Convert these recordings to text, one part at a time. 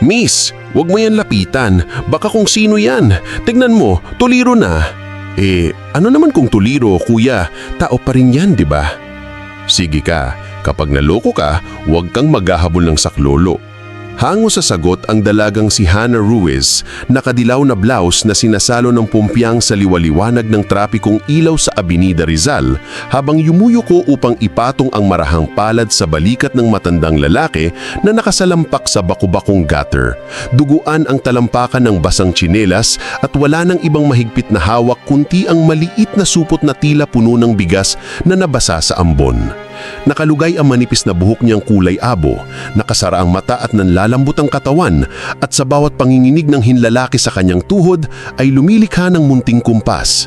Miss, wag mo yan lapitan. Baka kung sino yan. Tignan mo, tuliro na. Eh, ano naman kung tuliro, kuya? Tao pa rin yan, di ba? Sige ka, kapag naloko ka, huwag kang maghahabol ng saklolo. Hango sa sagot ang dalagang si Hannah Ruiz, nakadilaw na blouse na sinasalo ng pumpyang sa liwaliwanag ng trapikong ilaw sa Avenida Rizal habang yumuyuko upang ipatong ang marahang palad sa balikat ng matandang lalaki na nakasalampak sa bakubakong gutter. Duguan ang talampakan ng basang tsinelas at wala nang ibang mahigpit na hawak kunti ang maliit na supot na tila puno ng bigas na nabasa sa ambon. Nakalugay ang manipis na buhok niyang kulay abo, nakasara ang mata at nanlalambot ang katawan at sa bawat panginginig ng hinlalaki sa kanyang tuhod ay lumilikha ng munting kumpas.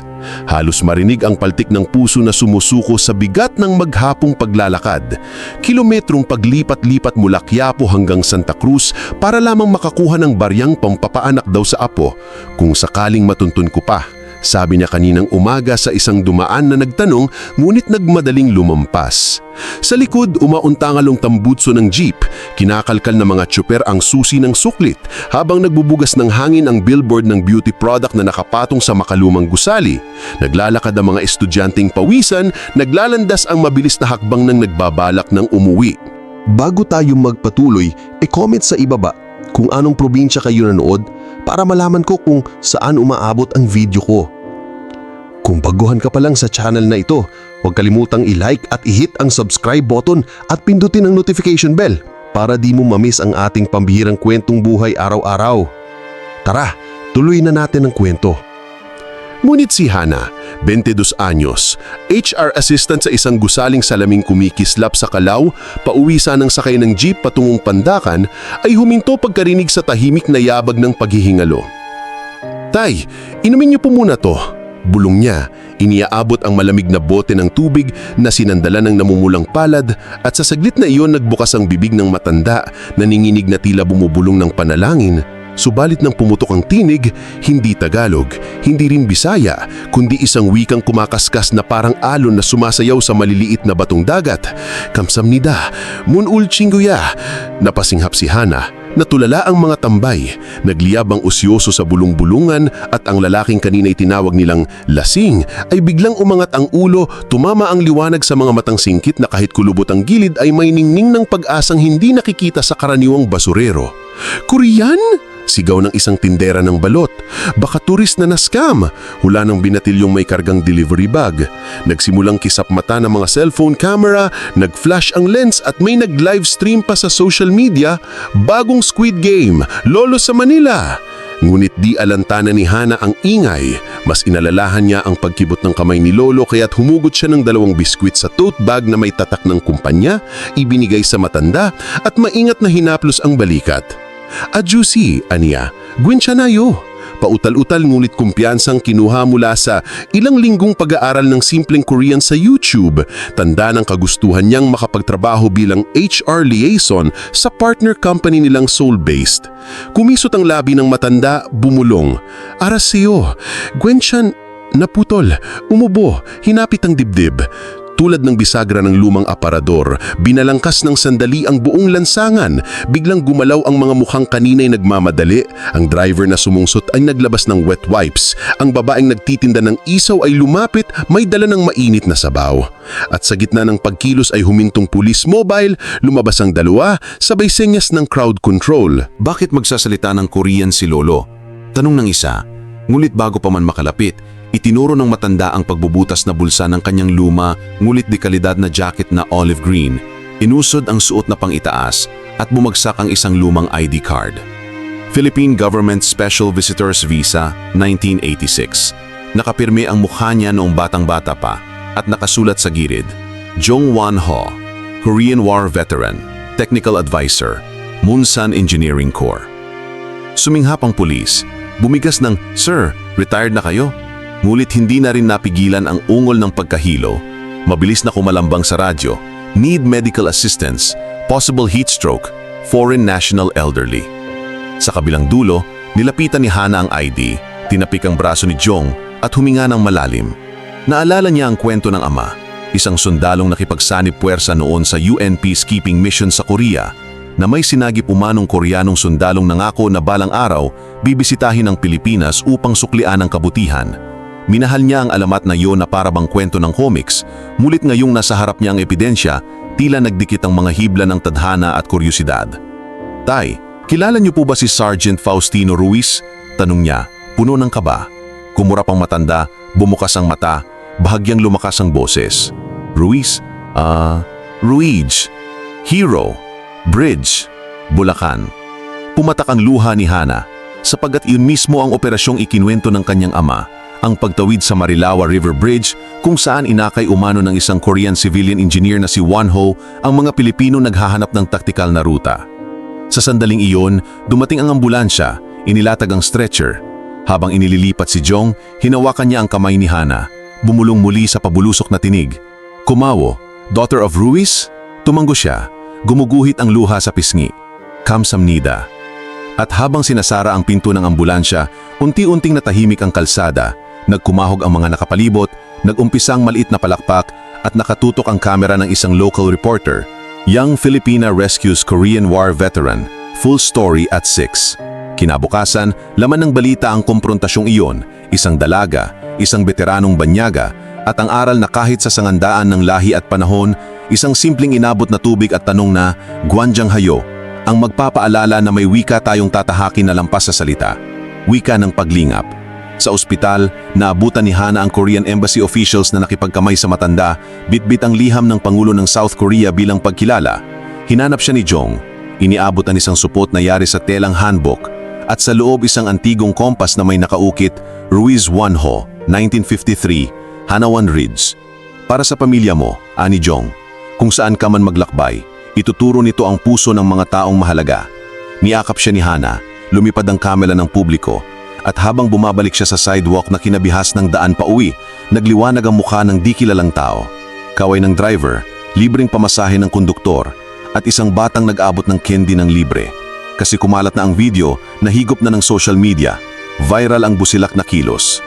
Halos marinig ang paltik ng puso na sumusuko sa bigat ng maghapong paglalakad. Kilometrong paglipat-lipat mula Quiapo hanggang Santa Cruz para lamang makakuha ng baryang pampapaanak daw sa apo kung sakaling matuntun ko pa. Sabi niya kaninang umaga sa isang dumaan na nagtanong ngunit nagmadaling lumampas. Sa likod, umauntangalong tambutso ng jeep. Kinakalkal ng mga tsuper ang susi ng suklit habang nagbubugas ng hangin ang billboard ng beauty product na nakapatong sa makalumang gusali. Naglalakad ang mga estudyanteng pawisan, naglalandas ang mabilis na hakbang ng nagbabalak ng umuwi. Bago tayo magpatuloy, e-comment sa ibaba kung anong probinsya kayo nanood para malaman ko kung saan umaabot ang video ko. Kung baguhan ka pa lang sa channel na ito, huwag kalimutang i-like at i-hit ang subscribe button at pindutin ang notification bell para di mo mamiss ang ating pambihirang kwentong buhay araw-araw. Tara, tuloy na natin ang kwento. Ngunit si Hana, 22 anyos, HR assistant sa isang gusaling salaming kumikislap sa Kalaw, pauwi sanang sakay ng jeep patungong Pandakan, ay huminto pagkarinig sa tahimik na yabag ng paghihingalo. Tay, inumin niyo po muna to. Bulong niya, iniaabot ang malamig na bote ng tubig na sinandala ng namumulang palad at sa saglit na iyon nagbukas ang bibig ng matanda, naninginig na tila bumubulong ng panalangin Subalit nang pumutok ang tinig, hindi Tagalog, hindi rin Bisaya, kundi isang wikang kumakaskas na parang alon na sumasayaw sa maliliit na batong dagat. Kamsamnida, munul chinguya. Napasinghap si Hana, natulala ang mga tambay, nagliyab ang usyoso sa bulong-bulungan at ang lalaking kanina'y tinawag nilang lasing ay biglang umangat ang ulo, tumama ang liwanag sa mga matang singkit na kahit kulubot ang gilid ay may ningning ng pag-asang hindi nakikita sa karaniwang basurero. Korean? Sigaw ng isang tindera ng balot. Baka turis na na-scam. Hula ng binatilyong may kargang delivery bag. Nagsimulang kisap mata ng mga cellphone camera, nag-flash ang lens at may nag-live stream pa sa social media, bagong Squid Game, Lolo sa Manila. Ngunit di alantana ni Hana ang ingay. Mas inalalahan niya ang pagkibot ng kamay ni Lolo kaya't humugot siya ng dalawang biskwit sa tote bag na may tatak ng kumpanya, ibinigay sa matanda at maingat na hinaplos ang balikat. Adjusi, aniya, gwensya na yo. Pautal-utal ngunit kumpiyansang kinuha mula sa ilang linggong pag-aaral ng simpleng Korean sa YouTube, tanda ng kagustuhan niyang makapagtrabaho bilang HR liaison sa partner company nilang Soul-based. Kumisot ang labi ng matanda, bumulong. Araseo, Gwensyan, naputol, umubo, hinapit ang dibdib. Tulad ng bisagra ng lumang aparador, binalangkas ng sandali ang buong lansangan. Biglang gumalaw ang mga mukhang kanina'y nagmamadali. Ang driver na sumungsot ay naglabas ng wet wipes. Ang babaeng nagtitinda ng isaw ay lumapit, may dala ng mainit na sabaw. At sa gitna ng pagkilos ay humintong pulis mobile, lumabas ang dalawa, sabay senyas ng crowd control. Bakit magsasalita ng Korean si Lolo? Tanong ng isa. Ngunit bago pa man makalapit, itinuro ng matanda ang pagbubutas na bulsa ng kanyang luma ngulit di kalidad na jacket na olive green. Inusod ang suot na pangitaas at bumagsak ang isang lumang ID card. Philippine Government Special Visitors Visa 1986. Nakapirme ang mukha niya noong batang-bata pa at nakasulat sa gilid, Jong Wan Ho, Korean War Veteran, Technical Advisor, Munsan Engineering Corps. Suminghap ang pulis. Bumigas ng, Sir, retired na kayo? Ngulit hindi na rin napigilan ang ungol ng pagkahilo. Mabilis na kumalambang sa radyo. Need medical assistance. Possible heat stroke. Foreign national elderly. Sa kabilang dulo, nilapitan ni Hana ang ID, tinapik ang braso ni Jong at huminga ng malalim. Naalala niya ang kwento ng ama, isang sundalong nakipagsanib puwersa noon sa UN peacekeeping mission sa Korea. na may sinagip umanong Koreanong sundalong nangako na balang araw bibisitahin ang Pilipinas upang suklian ang kabutihan. Minahal niya ang alamat na yon na parabang kwento ng comics, mulit ngayong nasa harap niya ang ebidensya, tila nagdikit ang mga hibla ng tadhana at kuryosidad. Tay, kilala niyo po ba si Sergeant Faustino Ruiz? Tanong niya, puno ng kaba. Kumurap ang matanda, bumukas ang mata, bahagyang lumakas ang boses. Ruiz? Ah, Ruiz. Hero. Bridge. Bulacan. Pumatak ang luha ni Hana sapagkat iyon mismo ang operasyong ikinwento ng kanyang ama, ang pagtawid sa Marilawa River Bridge kung saan inakay umano ng isang Korean civilian engineer na si Won Ho ang mga Pilipino naghahanap ng taktikal na ruta. Sa sandaling iyon, dumating ang ambulansya, inilatag ang stretcher. Habang inililipat si Jong, hinawakan niya ang kamay ni Hana. Bumulong muli sa pabulusok na tinig. Kumawo, daughter of Ruiz? Tumango siya. Gumuguhit ang luha sa pisngi. Kamsamnida. At habang sinasara ang pinto ng ambulansya, unti-unting natahimik ang kalsada. Nagkumahog ang mga nakapalibot, nagumpisang maliit na palakpak at nakatutok ang kamera ng isang local reporter. Young Filipina rescues Korean War veteran. Full story at 6. Kinabukasan, laman ng balita ang komprontasyong iyon, isang dalaga, isang veteranong banyaga, at ang aral na kahit sa sangandaan ng lahi at panahon, isang simpleng inabot na tubig at tanong na, Guanjang Hayo, ang magpapaalala na may wika tayong tatahakin na lampas sa salita. Wika ng paglingap. Sa ospital, naabutan ni Hana ang Korean Embassy officials na nakipagkamay sa matanda, bitbit ang liham ng Pangulo ng South Korea bilang pagkilala. Hinanap siya ni Jong. Iniabot ang isang supot na yari sa telang handbook at sa loob isang antigong kompas na may nakaukit, Ruiz Wanho, 1953, Hanawan Ridge. Para sa pamilya mo, Ani Jong, kung saan ka man maglakbay, ituturo nito ang puso ng mga taong mahalaga. Niakap siya ni Hana, lumipad ang kamera ng publiko, at habang bumabalik siya sa sidewalk na kinabihas ng daan pa uwi, nagliwanag ang mukha ng di kilalang tao. Kaway ng driver, libreng pamasahe ng konduktor, at isang batang nag-abot ng candy ng libre. Kasi kumalat na ang video, nahigop na ng social media, viral ang busilak na kilos.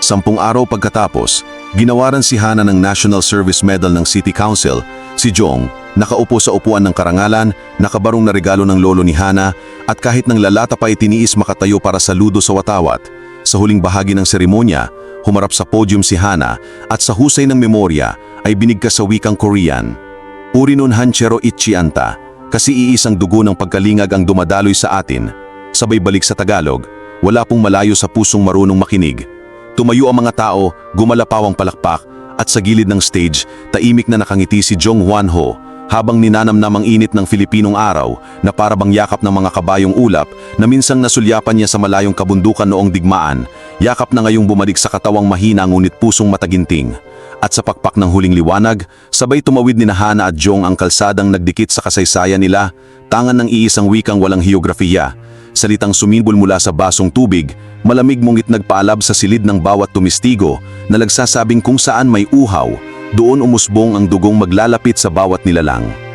Sampung araw pagkatapos, ginawaran si Hana ng National Service Medal ng City Council, si Jong, nakaupo sa upuan ng karangalan, nakabarong na regalo ng lolo ni Hana, at kahit ng lalata pa itiniis makatayo para saludo sa watawat. Sa huling bahagi ng seremonya, humarap sa podium si Hana at sa husay ng memorya ay binigkas sa wikang Korean. Urinun Hanchero Ichianta, kasi iisang dugo ng pagkalingag ang dumadaloy sa atin. Sabay balik sa Tagalog, wala pong malayo sa pusong marunong makinig. Tumayo ang mga tao, gumalapaw ang palakpak, at sa gilid ng stage, taimik na nakangiti si Jong Hwan Ho, habang ninanamnam ang init ng Filipinong araw na parabang yakap ng mga kabayong ulap na minsang nasulyapan niya sa malayong kabundukan noong digmaan, yakap na ngayong bumalik sa katawang mahina ngunit pusong mataginting. At sa pakpak ng huling liwanag, sabay tumawid ni Hana at Jong ang kalsadang nagdikit sa kasaysayan nila, tangan ng iisang wikang walang hiografiya. Salitang sumibol mula sa basong tubig, malamig mungit nagpaalab sa silid ng bawat tumistigo na nagsasabing kung saan may uhaw, doon umusbong ang dugong maglalapit sa bawat nilalang.